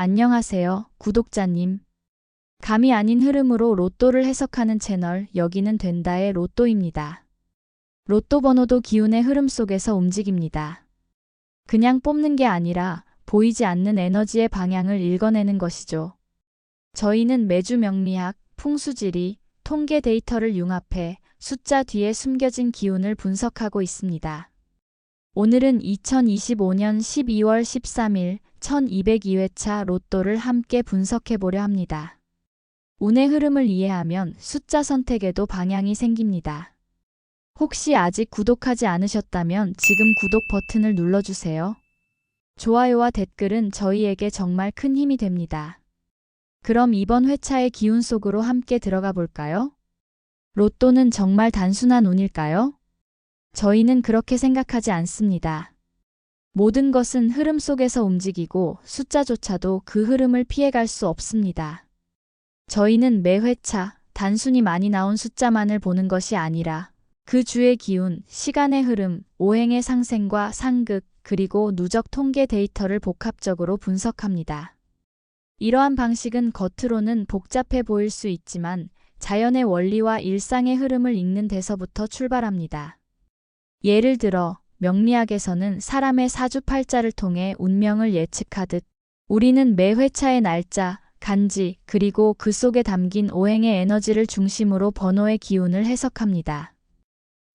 안녕하세요, 구독자님. 감이 아닌 흐름으로 로또를 해석하는 채널 여기는 된다의 로또입니다. 로또 번호도 기운의 흐름 속에서 움직입니다. 그냥 뽑는 게 아니라 보이지 않는 에너지의 방향을 읽어내는 것이죠. 저희는 매주 명리학, 풍수지리, 통계 데이터를 융합해 숫자 뒤에 숨겨진 기운을 분석하고 있습니다. 오늘은 2025년 12월 13일 1202회차 로또를 함께 분석해 보려 합니다. 운의 흐름을 이해하면 숫자 선택에도 방향이 생깁니다. 혹시 아직 구독하지 않으셨다면 지금 구독 버튼을 눌러주세요. 좋아요와 댓글은 저희에게 정말 큰 힘이 됩니다. 그럼 이번 회차의 기운 속으로 함께 들어가 볼까요? 로또는 정말 단순한 운일까요? 저희는 그렇게 생각하지 않습니다. 모든 것은 흐름 속에서 움직이고 숫자조차도 그 흐름을 피해갈 수 없습니다. 저희는 매 회차 단순히 많이 나온 숫자만을 보는 것이 아니라 그 주의 기운, 시간의 흐름, 오행의 상생과 상극, 그리고 누적 통계 데이터를 복합적으로 분석합니다. 이러한 방식은 겉으로는 복잡해 보일 수 있지만 자연의 원리와 일상의 흐름을 읽는 데서부터 출발합니다. 예를 들어 명리학에서는 사람의 사주팔자를 통해 운명을 예측하듯 우리는 매 회차의 날짜, 간지, 그리고 그 속에 담긴 오행의 에너지를 중심으로 번호의 기운을 해석합니다.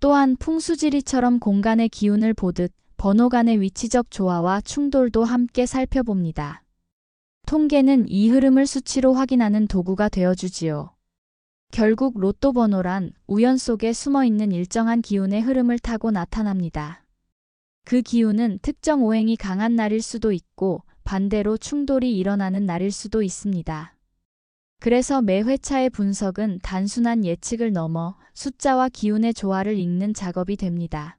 또한 풍수지리처럼 공간의 기운을 보듯 번호 간의 위치적 조화와 충돌도 함께 살펴봅니다. 통계는 이 흐름을 수치로 확인하는 도구가 되어주지요. 결국 로또 번호란 우연 속에 숨어 있는 일정한 기운의 흐름을 타고 나타납니다. 그 기운은 특정 오행이 강한 날일 수도 있고 반대로 충돌이 일어나는 날일 수도 있습니다. 그래서 매 회차의 분석은 단순한 예측을 넘어 숫자와 기운의 조화를 읽는 작업이 됩니다.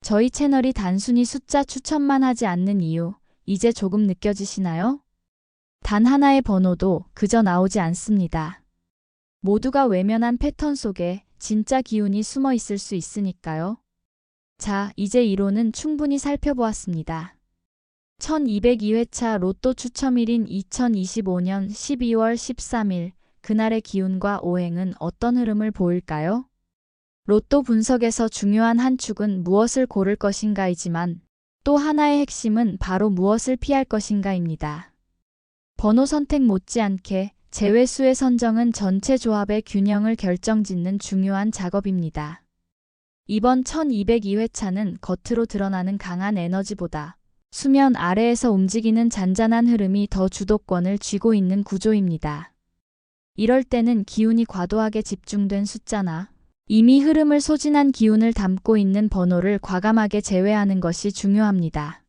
저희 채널이 단순히 숫자 추천만 하지 않는 이유, 이제 조금 느껴지시나요? 단 하나의 번호도 그저 나오지 않습니다. 모두가 외면한 패턴 속에 진짜 기운이 숨어 있을 수 있으니까요. 자, 이제 이론은 충분히 살펴보았습니다. 1202회차 로또 추첨일인 2025년 12월 13일, 그날의 기운과 오행은 어떤 흐름을 보일까요? 로또 분석에서 중요한 한 축은 무엇을 고를 것인가이지만 또 하나의 핵심은 바로 무엇을 피할 것인가입니다. 번호 선택 못지않게 제외수의 선정은 전체 조합의 균형을 결정짓는 중요한 작업입니다. 이번 1202회차는 겉으로 드러나는 강한 에너지보다 수면 아래에서 움직이는 잔잔한 흐름이 더 주도권을 쥐고 있는 구조입니다. 이럴 때는 기운이 과도하게 집중된 숫자나 이미 흐름을 소진한 기운을 담고 있는 번호를 과감하게 제외하는 것이 중요합니다.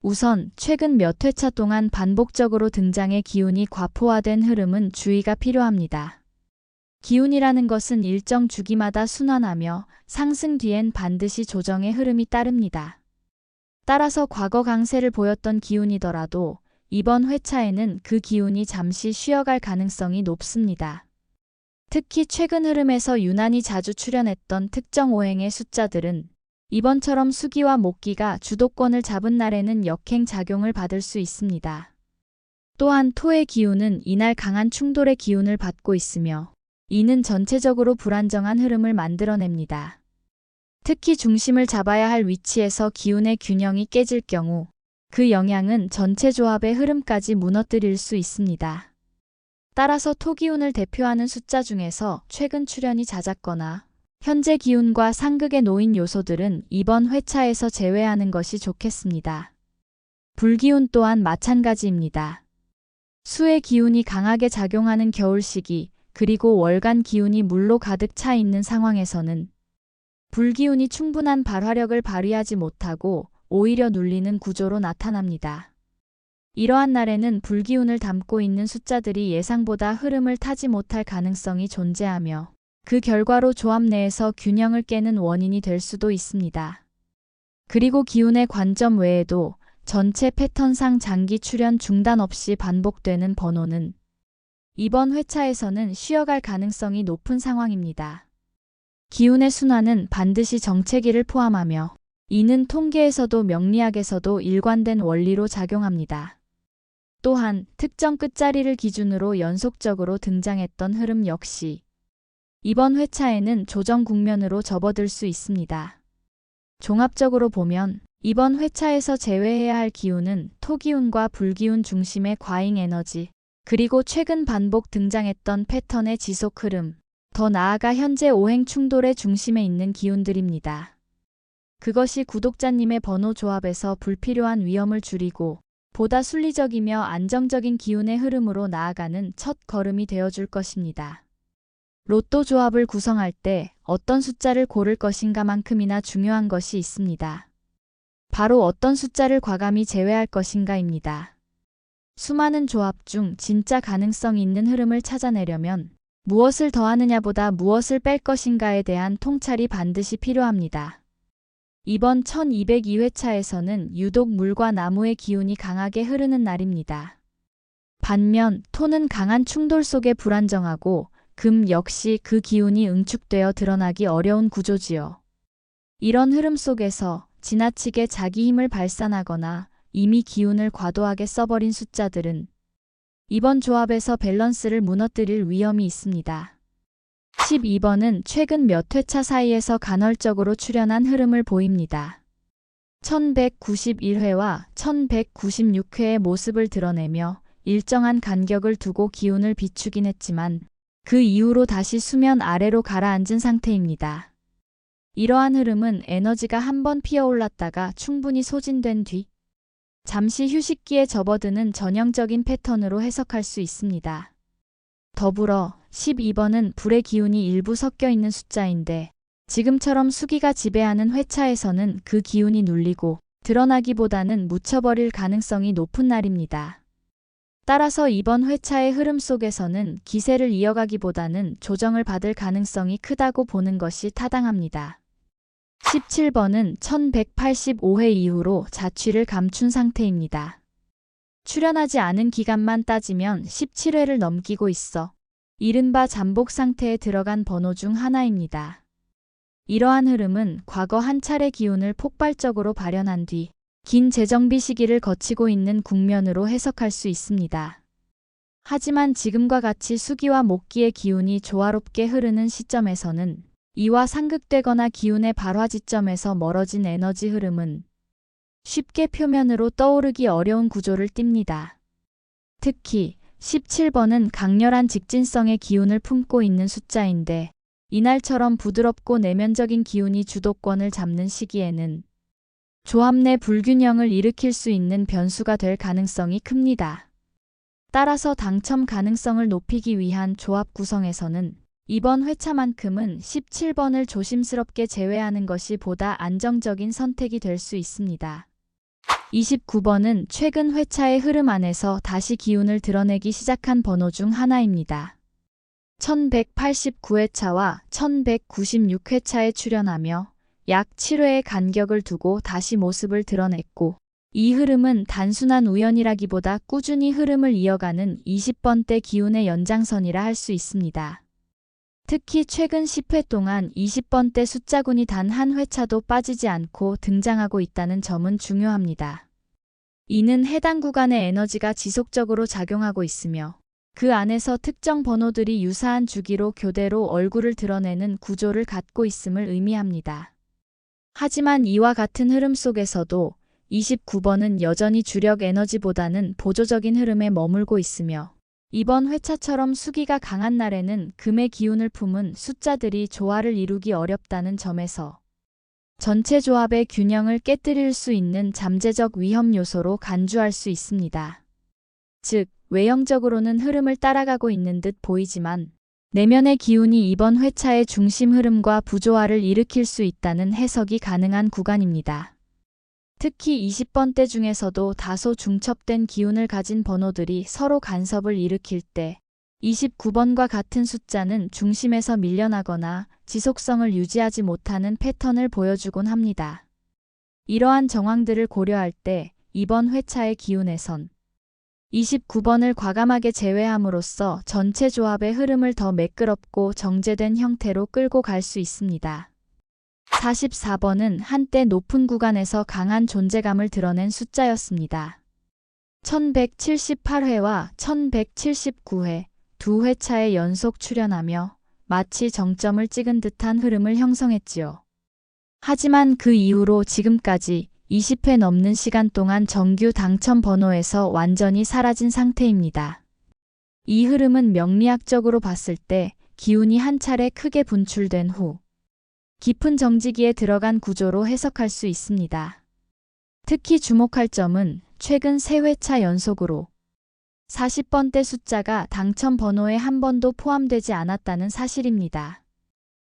우선 최근 몇 회차 동안 반복적으로 등장해 기운이 과포화된 흐름은 주의가 필요합니다. 기운이라는 것은 일정 주기마다 순환하며 상승 뒤엔 반드시 조정의 흐름이 따릅니다. 따라서 과거 강세를 보였던 기운이더라도 이번 회차에는 그 기운이 잠시 쉬어갈 가능성이 높습니다. 특히 최근 흐름에서 유난히 자주 출현했던 특정 오행의 숫자들은 이번처럼 수기와 목기가 주도권을 잡은 날에는 역행 작용을 받을 수 있습니다. 또한 토의 기운은 이날 강한 충돌의 기운을 받고 있으며 이는 전체적으로 불안정한 흐름을 만들어냅니다. 특히 중심을 잡아야 할 위치에서 기운의 균형이 깨질 경우 그 영향은 전체 조합의 흐름까지 무너뜨릴 수 있습니다. 따라서 토기운을 대표하는 숫자 중에서 최근 출현이 잦았거나 현재 기운과 상극에 놓인 요소들은 이번 회차에서 제외하는 것이 좋겠습니다. 불기운 또한 마찬가지입니다. 수의 기운이 강하게 작용하는 겨울 시기, 그리고 월간 기운이 물로 가득 차 있는 상황에서는 불기운이 충분한 발화력을 발휘하지 못하고 오히려 눌리는 구조로 나타납니다. 이러한 날에는 불기운을 담고 있는 숫자들이 예상보다 흐름을 타지 못할 가능성이 존재하며 그 결과로 조합 내에서 균형을 깨는 원인이 될 수도 있습니다. 그리고 기운의 관점 외에도 전체 패턴상 장기 출현 중단 없이 반복되는 번호는 이번 회차에서는 쉬어갈 가능성이 높은 상황입니다. 기운의 순환은 반드시 정체기를 포함하며 이는 통계에서도 명리학에서도 일관된 원리로 작용합니다. 또한 특정 끝자리를 기준으로 연속적으로 등장했던 흐름 역시 이번 회차에는 조정 국면으로 접어들 수 있습니다. 종합적으로 보면 이번 회차에서 제외해야 할 기운은 토기운과 불기운 중심의 과잉 에너지, 그리고 최근 반복 등장했던 패턴의 지속 흐름, 더 나아가 현재 오행 충돌의 중심에 있는 기운들입니다. 그것이 구독자님의 번호 조합에서 불필요한 위험을 줄이고 보다 순리적이며 안정적인 기운의 흐름으로 나아가는 첫 걸음이 되어줄 것입니다. 로또 조합을 구성할 때 어떤 숫자를 고를 것인가만큼이나 중요한 것이 있습니다. 바로 어떤 숫자를 과감히 제외할 것인가입니다. 수많은 조합 중 진짜 가능성 있는 흐름을 찾아내려면 무엇을 더하느냐보다 무엇을 뺄 것인가에 대한 통찰이 반드시 필요합니다. 이번 1202회차에서는 유독 물과 나무의 기운이 강하게 흐르는 날입니다. 반면 토는 강한 충돌 속에 불안정하고 금 역시 그 기운이 응축되어 드러나기 어려운 구조지요. 이런 흐름 속에서 지나치게 자기 힘을 발산하거나 이미 기운을 과도하게 써버린 숫자들은 이번 조합에서 밸런스를 무너뜨릴 위험이 있습니다. 12번은 최근 몇 회차 사이에서 간헐적으로 출현한 흐름을 보입니다. 1191회와 1196회의 모습을 드러내며 일정한 간격을 두고 기운을 비추긴 했지만 그 이후로 다시 수면 아래로 가라앉은 상태입니다. 이러한 흐름은 에너지가 한번 피어올랐다가 충분히 소진된 뒤 잠시 휴식기에 접어드는 전형적인 패턴으로 해석할 수 있습니다. 더불어 12번은 불의 기운이 일부 섞여 있는 숫자인데 지금처럼 수기가 지배하는 회차에서는 그 기운이 눌리고 드러나기보다는 묻혀버릴 가능성이 높은 날입니다. 따라서 이번 회차의 흐름 속에서는 기세를 이어가기보다는 조정을 받을 가능성이 크다고 보는 것이 타당합니다. 17번은 1185회 이후로 자취를 감춘 상태입니다. 출연하지 않은 기간만 따지면 17회를 넘기고 있어 이른바 잠복 상태에 들어간 번호 중 하나입니다. 이러한 흐름은 과거 한 차례 기운을 폭발적으로 발현한 뒤 긴 재정비 시기를 거치고 있는 국면으로 해석할 수 있습니다. 하지만 지금과 같이 수기와 목기의 기운이 조화롭게 흐르는 시점에서는 이와 상극되거나 기운의 발화 지점에서 멀어진 에너지 흐름은 쉽게 표면으로 떠오르기 어려운 구조를 띱니다. 특히 17번은 강렬한 직진성의 기운을 품고 있는 숫자인데 이날처럼 부드럽고 내면적인 기운이 주도권을 잡는 시기에는 조합 내 불균형을 일으킬 수 있는 변수가 될 가능성이 큽니다. 따라서 당첨 가능성을 높이기 위한 조합 구성에서는 이번 회차만큼은 17번을 조심스럽게 제외하는 것이 보다 안정적인 선택이 될 수 있습니다. 29번은 최근 회차의 흐름 안에서 다시 기운을 드러내기 시작한 번호 중 하나입니다. 1189회차와 1196회차에 출연하며 약 7회의 간격을 두고 다시 모습을 드러냈고 이 흐름은 단순한 우연이라기보다 꾸준히 흐름을 이어가는 20번대 기운의 연장선이라 할 수 있습니다. 특히 최근 10회 동안 20번대 숫자군이 단 한 회차도 빠지지 않고 등장하고 있다는 점은 중요합니다. 이는 해당 구간의 에너지가 지속적으로 작용하고 있으며 그 안에서 특정 번호들이 유사한 주기로 교대로 얼굴을 드러내는 구조를 갖고 있음을 의미합니다. 하지만 이와 같은 흐름 속에서도 29번은 여전히 주력 에너지보다는 보조적인 흐름에 머물고 있으며 이번 회차처럼 수기가 강한 날에는 금의 기운을 품은 숫자들이 조화를 이루기 어렵다는 점에서 전체 조합의 균형을 깨뜨릴 수 있는 잠재적 위험 요소로 간주할 수 있습니다. 즉, 외형적으로는 흐름을 따라가고 있는 듯 보이지만 내면의 기운이 이번 회차의 중심 흐름과 부조화를 일으킬 수 있다는 해석이 가능한 구간입니다. 특히 20번대 중에서도 다소 중첩된 기운을 가진 번호들이 서로 간섭을 일으킬 때 29번과 같은 숫자는 중심에서 밀려나거나 지속성을 유지하지 못하는 패턴을 보여주곤 합니다. 이러한 정황들을 고려할 때 이번 회차의 기운에선 29번을 과감하게 제외함으로써 전체 조합의 흐름을 더 매끄럽고 정제된 형태로 끌고 갈 수 있습니다. 44번은 한때 높은 구간에서 강한 존재감을 드러낸 숫자였습니다. 1178회와 1179회 두 회차의 연속 출연하며 마치 정점을 찍은 듯한 흐름을 형성했지요. 하지만 그 이후로 지금까지 20회 넘는 시간 동안 정규 당첨 번호에서 완전히 사라진 상태입니다. 이 흐름은 명리학적으로 봤을 때 기운이 한 차례 크게 분출된 후 깊은 정지기에 들어간 구조로 해석할 수 있습니다. 특히 주목할 점은 최근 3회차 연속으로 40번대 숫자가 당첨 번호에 한 번도 포함되지 않았다는 사실입니다.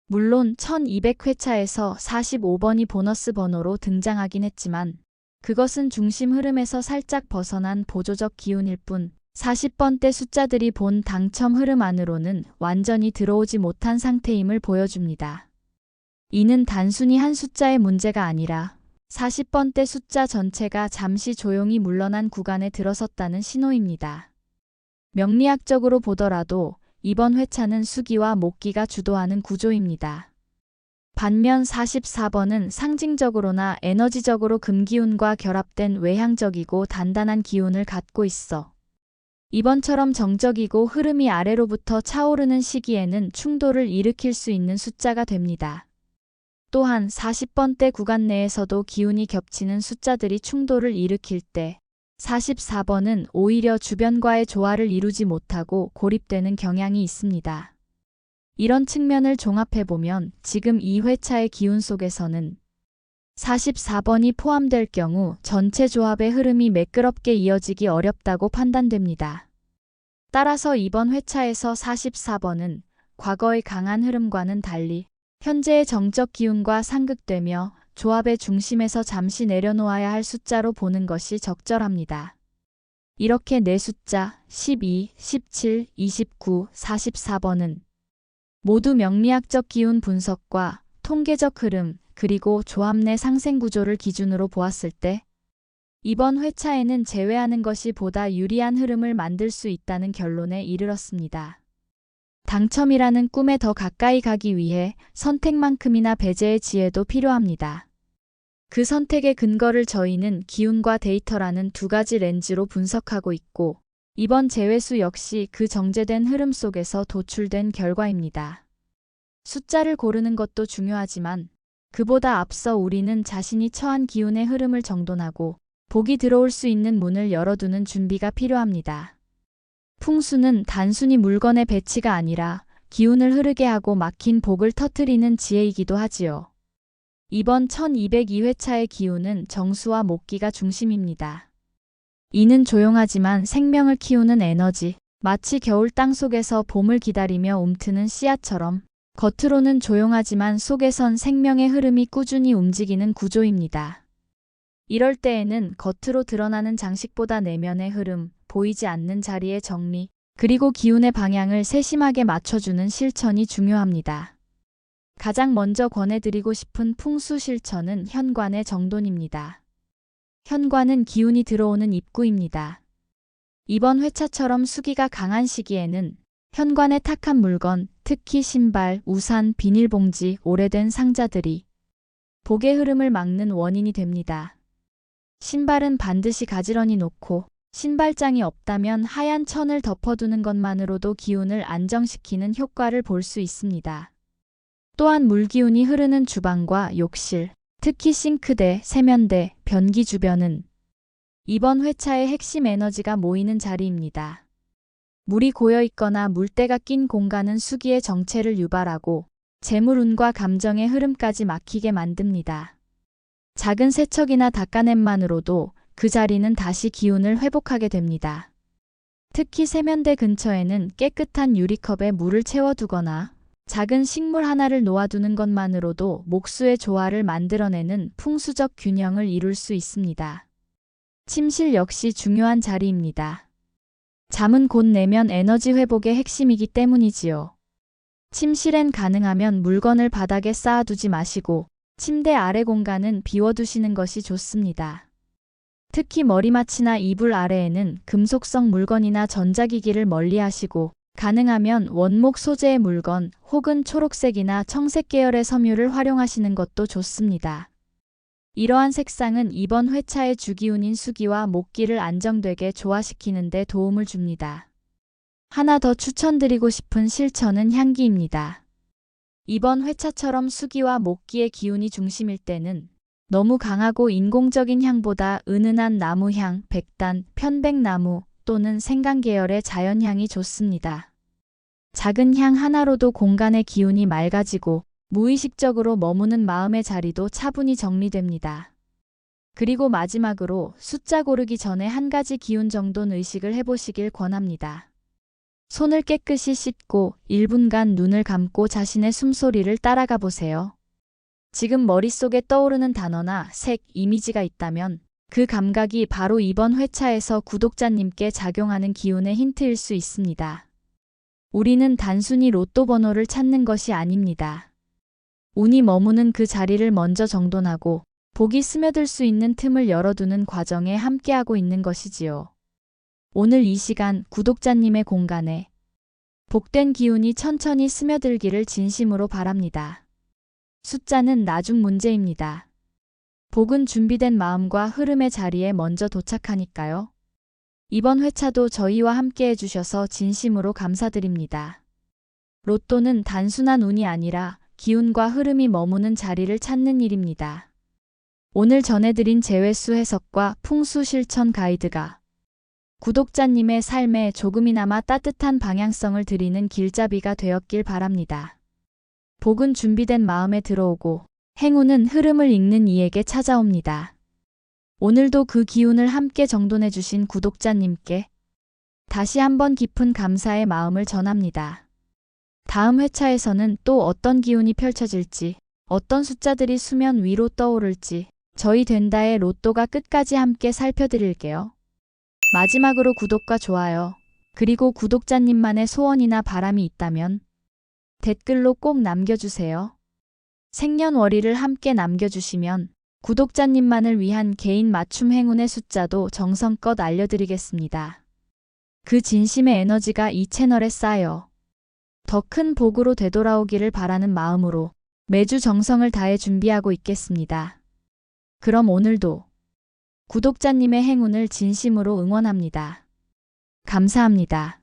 물론 1200회차에서 45번이 보너스 번호로 등장하긴 했지만 그것은 중심 흐름에서 살짝 벗어난 보조적 기운일 뿐 40번대 숫자들이 본 당첨 흐름 안으로는 완전히 들어오지 못한 상태임을 보여줍니다. 이는 단순히 한 숫자의 문제가 아니라 40번대 숫자 전체가 잠시 조용히 물러난 구간에 들어섰다는 신호입니다. 명리학적으로 보더라도 이번 회차는 수기와 목기가 주도하는 구조입니다. 반면 44번은 상징적으로나 에너지적으로 금기운과 결합된 외향적이고 단단한 기운을 갖고 있어 이번처럼 정적이고 흐름이 아래로부터 차오르는 시기에는 충돌을 일으킬 수 있는 숫자가 됩니다. 또한 40번대 구간 내에서도 기운이 겹치는 숫자들이 충돌을 일으킬 때 44번은 오히려 주변과의 조화를 이루지 못하고 고립되는 경향이 있습니다. 이런 측면을 종합해보면 지금 이 회차의 기운 속에서는 44번이 포함될 경우 전체 조합의 흐름이 매끄럽게 이어지기 어렵다고 판단됩니다. 따라서 이번 회차에서 44번은 과거의 강한 흐름과는 달리 현재의 정적 기운과 상극되며 조합의 중심에서 잠시 내려놓아야 할 숫자로 보는 것이 적절합니다. 이렇게 네 숫자 12, 17, 29, 44번은 모두 명리학적 기운 분석과 통계적 흐름, 그리고 조합 내 상생 구조를 기준으로 보았을 때 이번 회차에는 제외하는 것이 보다 유리한 흐름을 만들 수 있다는 결론에 이르렀습니다. 당첨이라는 꿈에 더 가까이 가기 위해 선택만큼이나 배제의 지혜도 필요합니다. 그 선택의 근거를 저희는 기운과 데이터라는 두 가지 렌즈로 분석하고 있고 이번 제외수 역시 그 정제된 흐름 속에서 도출된 결과입니다. 숫자를 고르는 것도 중요하지만 그보다 앞서 우리는 자신이 처한 기운의 흐름을 정돈하고 복이 들어올 수 있는 문을 열어두는 준비가 필요합니다. 풍수는 단순히 물건의 배치가 아니라 기운을 흐르게 하고 막힌 복을 터트리는 지혜이기도 하지요. 이번 1202회차의 기운은 정수와 목기가 중심입니다. 이는 조용하지만 생명을 키우는 에너지, 마치 겨울 땅 속에서 봄을 기다리며 움트는 씨앗처럼 겉으로는 조용하지만 속에선 생명의 흐름이 꾸준히 움직이는 구조입니다. 이럴 때에는 겉으로 드러나는 장식보다 내면의 흐름, 보이지 않는 자리의 정리, 그리고 기운의 방향을 세심하게 맞춰주는 실천이 중요합니다. 가장 먼저 권해드리고 싶은 풍수 실천은 현관의 정돈입니다. 현관은 기운이 들어오는 입구입니다. 이번 회차처럼 수기가 강한 시기에는 현관에 탁한 물건, 특히 신발, 우산, 비닐봉지, 오래된 상자들이 복의 흐름을 막는 원인이 됩니다. 신발은 반드시 가지런히 놓고 신발장이 없다면 하얀 천을 덮어두는 것만으로도 기운을 안정시키는 효과를 볼 수 있습니다. 또한 물기운이 흐르는 주방과 욕실, 특히 싱크대, 세면대, 변기 주변은 이번 회차의 핵심 에너지가 모이는 자리입니다. 물이 고여 있거나 물때가 낀 공간은 수기의 정체를 유발하고 재물운과 감정의 흐름까지 막히게 만듭니다. 작은 세척이나 닦아냄만으로도 그 자리는 다시 기운을 회복하게 됩니다. 특히 세면대 근처에는 깨끗한 유리컵에 물을 채워두거나 작은 식물 하나를 놓아두는 것만으로도 목수의 조화를 만들어내는 풍수적 균형을 이룰 수 있습니다. 침실 역시 중요한 자리입니다. 잠은 곧 내면 에너지 회복의 핵심이기 때문이지요. 침실엔 가능하면 물건을 바닥에 쌓아두지 마시고 침대 아래 공간은 비워두시는 것이 좋습니다. 특히 머리맡이나 이불 아래에는 금속성 물건이나 전자기기를 멀리 하시고 가능하면 원목 소재의 물건 혹은 초록색이나 청색 계열의 섬유를 활용하시는 것도 좋습니다. 이러한 색상은 이번 회차의 주기운인 수기와 목기를 안정되게 조화시키는 데 도움을 줍니다. 하나 더 추천드리고 싶은 실천은 향기입니다. 이번 회차처럼 수기와 목기의 기운이 중심일 때는 너무 강하고 인공적인 향보다 은은한 나무향, 백단, 편백나무 또는 생강 계열의 자연향이 좋습니다. 작은 향 하나로도 공간의 기운이 맑아지고 무의식적으로 머무는 마음의 자리도 차분히 정리됩니다. 그리고 마지막으로 숫자 고르기 전에 한 가지 기운 정도는 의식을 해보시길 권합니다. 손을 깨끗이 씻고 1분간 눈을 감고 자신의 숨소리를 따라가 보세요. 지금 머릿속에 떠오르는 단어나 색, 이미지가 있다면 그 감각이 바로 이번 회차에서 구독자님께 작용하는 기운의 힌트일 수 있습니다. 우리는 단순히 로또 번호를 찾는 것이 아닙니다. 운이 머무는 그 자리를 먼저 정돈하고 복이 스며들 수 있는 틈을 열어두는 과정에 함께하고 있는 것이지요. 오늘 이 시간 구독자님의 공간에 복된 기운이 천천히 스며들기를 진심으로 바랍니다. 숫자는 나중 문제입니다. 복은 준비된 마음과 흐름의 자리에 먼저 도착하니까요. 이번 회차도 저희와 함께 해주셔서 진심으로 감사드립니다. 로또는 단순한 운이 아니라 기운과 흐름이 머무는 자리를 찾는 일입니다. 오늘 전해드린 재회수 해석과 풍수 실천 가이드가 구독자님의 삶에 조금이나마 따뜻한 방향성을 드리는 길잡이가 되었길 바랍니다. 복은 준비된 마음에 들어오고 행운은 흐름을 읽는 이에게 찾아옵니다. 오늘도 그 기운을 함께 정돈해 주신 구독자님께 다시 한번 깊은 감사의 마음을 전합니다. 다음 회차에서는 또 어떤 기운이 펼쳐질지, 어떤 숫자들이 수면 위로 떠오를지 저희 된다의 로또가 끝까지 함께 살펴드릴게요. 마지막으로 구독과 좋아요, 그리고 구독자님만의 소원이나 바람이 있다면 댓글로 꼭 남겨주세요. 생년월일을 함께 남겨주시면 구독자님만을 위한 개인 맞춤 행운의 숫자도 정성껏 알려드리겠습니다. 그 진심의 에너지가 이 채널에 쌓여 더 큰 복으로 되돌아오기를 바라는 마음으로 매주 정성을 다해 준비하고 있겠습니다. 그럼 오늘도 구독자님의 행운을 진심으로 응원합니다. 감사합니다.